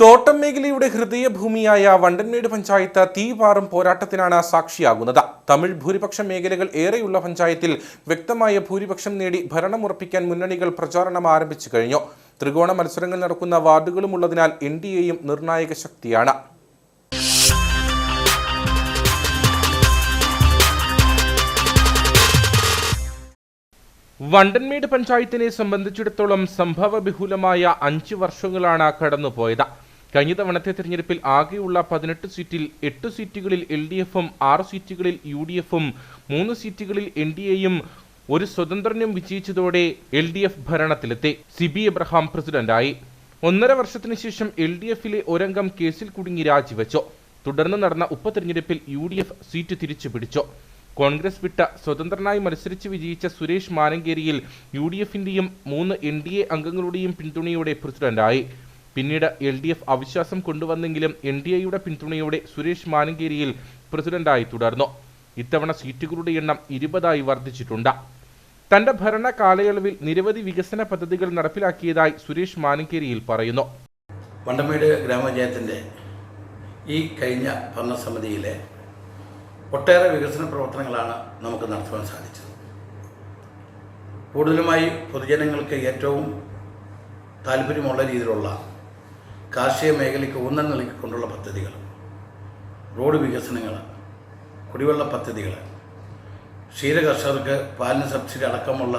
തോട്ടം മേഖലയുടെ ഹൃദയഭൂമിയായ വണ്ടൻമേട് പഞ്ചായത്ത് തീപാറും പോരാട്ടത്തിനാണ് സാക്ഷിയാകുന്നത്. തമിഴ് ഭൂരിപക്ഷ മേഖലകൾ ഏറെയുള്ള പഞ്ചായത്തിൽ വ്യക്തമായ ഭൂരിപക്ഷം നേടി ഭരണം ഉറപ്പിക്കാൻ മുന്നണികൾ പ്രചാരണം ആരംഭിച്ചു കഴിഞ്ഞു. ത്രികോണ മത്സരങ്ങൾ നടക്കുന്ന വാർഡുകളും ഉള്ളതിനാൽ എൻ ഡി എയും നിർണായക ശക്തിയാണ്. വണ്ടൻമേട് പഞ്ചായത്തിനെ സംബന്ധിച്ചിടത്തോളം സംഭവ ബഹുലമായ അഞ്ച് വർഷങ്ങളാണ് കടന്നുപോയത്. കഴിഞ്ഞ തവണത്തെ തിരഞ്ഞെടുപ്പിൽ ആകെയുള്ള പതിനെട്ട് സീറ്റിൽ എട്ട് സീറ്റുകളിൽ എൽ ഡി എഫും ആറ് സീറ്റുകളിൽ യു ഡി എഫും മൂന്ന് സീറ്റുകളിൽ എൻ ഡി എയും ഒരു സ്വതന്ത്രനും വിജയിച്ചതോടെ എൽ ഡി എഫ് ഭരണത്തിലെത്തി. സി ബി എബ്രഹാം പ്രസിഡന്റായി. ഒന്നര വർഷത്തിന് ശേഷം എൽ ഡി എഫിലെ ഒരംഗം കേസിൽ കുടുങ്ങി രാജിവെച്ചു. തുടർന്ന് നടന്ന ഉപതെരഞ്ഞെടുപ്പിൽ യു ഡി എഫ് സീറ്റ് തിരിച്ചു പിടിച്ചു കോൺഗ്രസ് വിട്ട സ്വതന്ത്രനായി മത്സരിച്ച് വിജയിച്ച സുരേഷ് മാനങ്കേരിയിൽ യു ഡി എഫിന്റെയും മൂന്ന് എൻ ഡി എ അംഗങ്ങളുടെയും പിന്തുണയോടെ പ്രസിഡന്റായി. പിന്നീട് എൽ ഡി എഫ് അവിശ്വാസം കൊണ്ടുവന്നെങ്കിലും എൻ ഡി എയുടെ പിന്തുണയോടെ സുരേഷ് മാനങ്കേരിയിൽ പ്രസിഡന്റായി തുടർന്നു. ഇത്തവണ സീറ്റുകളുടെ എണ്ണം ഇരുപതായി വർദ്ധിച്ചിട്ടുണ്ട്. തന്റെ ഭരണ കാലയളവിൽ നിരവധി വികസന പദ്ധതികൾ നടപ്പിലാക്കിയതായി സുരേഷ് മാനങ്കേരിയിൽ പറയുന്നു. വണ്ടമേട് ഗ്രാമപഞ്ചായത്തിന്റെ ഈ കഴിഞ്ഞ ഭരണസമിതിയിലെ ഒട്ടേറെ വികസന പ്രവർത്തനങ്ങളാണ് നമുക്ക് നടത്തുവാൻ സാധിച്ചത്. കൂടുതലുമായി പൊതുജനങ്ങൾക്ക് ഏറ്റവും താല്പര്യമുള്ള രീതിയിലുള്ള കാർഷിക മേഖലയ്ക്ക് ഊന്നൽ നൽകിക്കൊണ്ടുള്ള പദ്ധതികൾ റോഡ് വികസനങ്ങൾ കുടിവെള്ള പദ്ധതികൾ ക്ഷീരകർഷകർക്ക് പാലിന് സബ്സിഡി അടക്കമുള്ള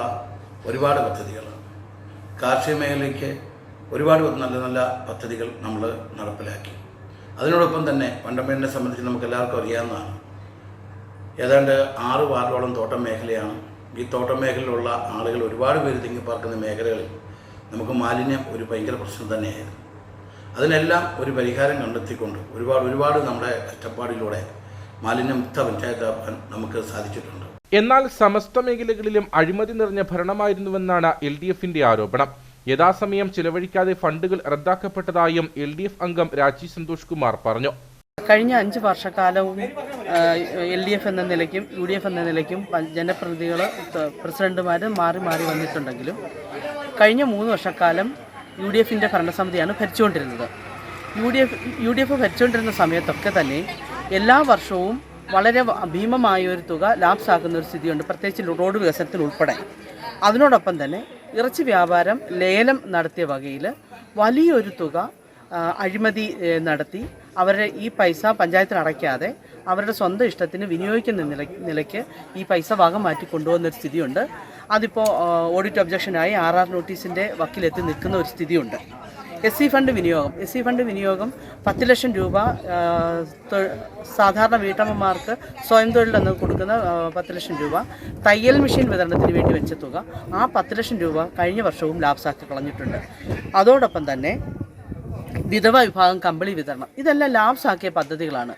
ഒരുപാട് പദ്ധതികൾ. കാർഷിക മേഖലയ്ക്ക് ഒരുപാട് നല്ല നല്ല പദ്ധതികൾ നമ്മൾ നടപ്പിലാക്കി. അതിനോടൊപ്പം തന്നെ വണ്ടമേടിനെ സംബന്ധിച്ച് നമുക്ക് എല്ലാവർക്കും അറിയാവുന്നതാണ്. ഏതാണ്ട് ആറ് വാർഡോളം തോട്ടം മേഖലയാണ്. ഈ തോട്ടം മേഖലയിലുള്ള ആളുകൾ ഒരുപാട് പേര് തിങ്ങി പാർക്കുന്ന മേഖലകളിൽ നമുക്ക് മാലിന്യം ഒരു ഭയങ്കര പ്രശ്നം തന്നെയായിരുന്നു. അതിനെല്ലാം ഒരു പരിഹാരം കണ്ടെത്തിക്കൊണ്ട് ഒരുപാട് ഒരുപാട് നമ്മുടെ കഷ്ടപ്പാടിലൂടെ മാലിന്യമുക്ത പഞ്ചായത്താക്കാൻ നമുക്ക് സാധിച്ചിട്ടുണ്ട്. എന്നാൽ സമസ്ത മേഖലകളിലും അഴിമതി നിറഞ്ഞ ഭരണമായിരുന്നുവെന്നാണ് എൽ ഡി എഫിന്റെ ആരോപണം. യഥാസമയം ചിലവഴിക്കാതെ ഫണ്ടുകൾ റദ്ദാക്കപ്പെട്ടതായും എൽ ഡി എഫ് അംഗം രാജി സന്തോഷ് കുമാർ പറഞ്ഞു. കഴിഞ്ഞ അഞ്ച് വർഷക്കാലവും എൽ ഡി എഫ് എന്ന നിലയ്ക്കും യു ഡി എഫ് എന്ന നിലയ്ക്കും ജനപ്രതിനിധികൾ പ്രസിഡന്റുമാർ മാറി മാറി വന്നിട്ടുണ്ടെങ്കിലും കഴിഞ്ഞ മൂന്ന് വർഷക്കാലം യു ഡി എഫിന്റെ ഭരണസമിതിയാണ് ഭരിച്ചുകൊണ്ടിരുന്നത്. U D F U D F ഭരിച്ചുകൊണ്ടിരുന്ന സമയത്തൊക്കെ തന്നെ എല്ലാ വർഷവും വളരെ ഭീമമായ ഒരു തുക ലാപ്സ് ആക്കുന്ന ഒരു സ്ഥിതിയുണ്ട്. പ്രത്യേകിച്ച് റോഡ് വികസനത്തിൽ ഉൾപ്പെടെ. അതിനോടൊപ്പം തന്നെ ഇറച്ചി വ്യാപാരം ലേലം നടത്തിയ വകയിൽ വലിയൊരു തുക അഴിമതി നടത്തി അവരുടെ ഈ പൈസ പഞ്ചായത്തിൽ അടയ്ക്കാതെ അവരുടെ സ്വന്തം ഇഷ്ടത്തിന് വിനിയോഗിക്കുന്ന നില നിലയ്ക്ക് ഈ പൈസ ഭാഗം മാറ്റി കൊണ്ടുപോകുന്ന ഒരു സ്ഥിതിയുണ്ട്. അതിപ്പോൾ ഓഡിറ്റ് ഒബ്ജക്ഷനായി ആർ ആർ നോട്ടീസിന്റെ വക്കിലെത്തി നിൽക്കുന്ന ഒരു സ്ഥിതിയുണ്ട്. എസ് സി ഫണ്ട് വിനിയോഗം എസ് സി ഫണ്ട് വിനിയോഗം പത്ത് ലക്ഷം രൂപ സാധാരണ വീട്ടമ്മമാർക്ക് സ്വയം തൊഴിലെന്ന് കൊടുക്കുന്ന പത്ത് ലക്ഷം രൂപ തയ്യൽ മെഷീൻ വിതരണത്തിന് വേണ്ടി വെച്ച തുക ആ പത്ത് ലക്ഷം രൂപ കഴിഞ്ഞ വർഷവും ലാഭസാക്കി കളഞ്ഞിട്ടുണ്ട്. അതോടൊപ്പം തന്നെ വിധവ വിഭാഗം കമ്പിളി വിതരണം. ഇതെല്ലാം ലാപ്സാക്കിയ പദ്ധതികളാണ്.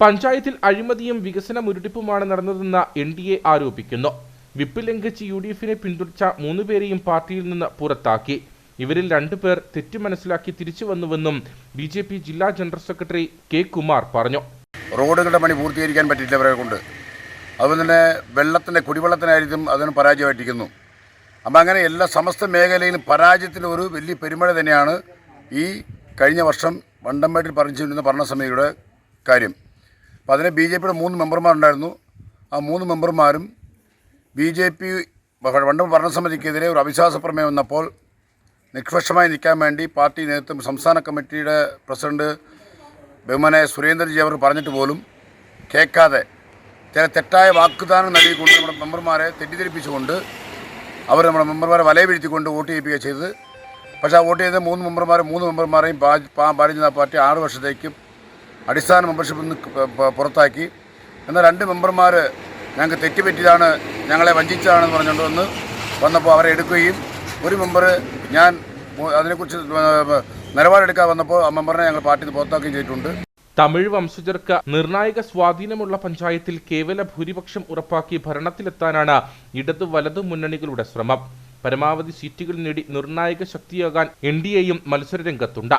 പഞ്ചായത്തിൽ അഴിമതിയും വികസന മുരടിപ്പുമാണ് നടന്നതെന്ന് എൻ ഡി എ ആരോപിക്കുന്നു. വിപ്പ് ലംഘിച്ച് യു ഡി എഫിനെ പിന്തുണച്ച മൂന്നുപേരെയും പാർട്ടിയിൽ നിന്ന് പുറത്താക്കി. ഇവരിൽ രണ്ടുപേർ തെറ്റ് മനസ്സിലാക്കി തിരിച്ചു വന്നുവെന്നും ബി ജെ പി ജില്ലാ ജനറൽ സെക്രട്ടറി കെ കുമാർ പറഞ്ഞു. റോഡുകളുടെ പണി പൂർത്തീകരിക്കാൻ പറ്റിയിട്ടവരെ കൊണ്ട്. അതുപോലെ തന്നെ വെള്ളത്തിന്റെ കുടിവെള്ളത്തിനായിരിക്കും അതിന് പരാജയമായിട്ടിരിക്കുന്നു. അപ്പം അങ്ങനെ എല്ലാ സമസ്ത മേഖലയിലും പരാജയത്തിന്റെ ഒരു വലിയ പെരുമഴ തന്നെയാണ് ഈ കഴിഞ്ഞ വർഷം വണ്ടമ്പേട്ടിൽ പറഞ്ഞിരുന്ന ഭരണസമിതിയുടെ കാര്യം. അപ്പോൾ അതിന് ബി ജെ പിയുടെ മൂന്ന് മെമ്പർമാരുണ്ടായിരുന്നു. ആ മൂന്ന് മെമ്പർമാരും ബി ജെ പി വണ്ടം ഭരണസമിതിക്കെതിരെ ഒരു അവിശ്വാസ പ്രമേയം വന്നപ്പോൾ നിഷ്പക്ഷമായി നിൽക്കാൻ വേണ്ടി പാർട്ടി നേതൃത്വം സംസ്ഥാന കമ്മിറ്റിയുടെ പ്രസിഡന്റ് ബഹുമാനായ സുരേന്ദ്രജി അവർ പറഞ്ഞിട്ട് പോലും കേൾക്കാതെ ചില തെറ്റായ വാക്കുദാനം നൽകിക്കൊണ്ട് നമ്മുടെ മെമ്പർമാരെ തെറ്റിദ്ധരിപ്പിച്ചുകൊണ്ട് അവർ നമ്മുടെ മെമ്പർമാരെ വലയ വീഴ്ത്തിക്കൊണ്ട് വോട്ട് ചെയ്യിപ്പിക്കുക ചെയ്തത്. പക്ഷേ ആ വോട്ട് ചെയ്ത മൂന്ന് മെമ്പർമാരും മൂന്ന് മെമ്പർമാരെയും ഭാരതീയ ജനതാ പാർട്ടി ആറ് വർഷത്തേക്കും അടിസ്ഥാന മെമ്പർഷിപ്പിൽ നിന്ന് പുറത്താക്കി. എന്നാൽ രണ്ട് മെമ്പർമാർ ഞങ്ങൾക്ക് തെറ്റുപറ്റിയതാണ് ഞങ്ങളെ വഞ്ചിച്ചതാണെന്ന് പറഞ്ഞുകൊണ്ട് വന്ന് വന്നപ്പോൾ അവരെ എടുക്കുകയും ഒരു മെമ്പർ ഞാൻ അതിനെക്കുറിച്ച് നിലപാടെടുക്കാൻ വന്നപ്പോൾ ആ മെമ്പറിനെ ഞങ്ങൾ പാർട്ടിയിൽ നിന്ന് പുറത്താക്കുകയും ചെയ്തിട്ടുണ്ട്. തമിഴ് വംശജർക്ക് നിർണായക സ്വാധീനമുള്ള പഞ്ചായത്തിൽ കേവല ഭൂരിപക്ഷം ഉറപ്പാക്കി ഭരണത്തിലെത്താനാണ് ഇടതു വലതു മുന്നണികളുടെ ശ്രമം. പരമാവധി സീറ്റുകൾ നേടി നിർണായക ശക്തിയാകാൻ എൻ ഡി എയും മത്സരരംഗത്തുണ്ട്.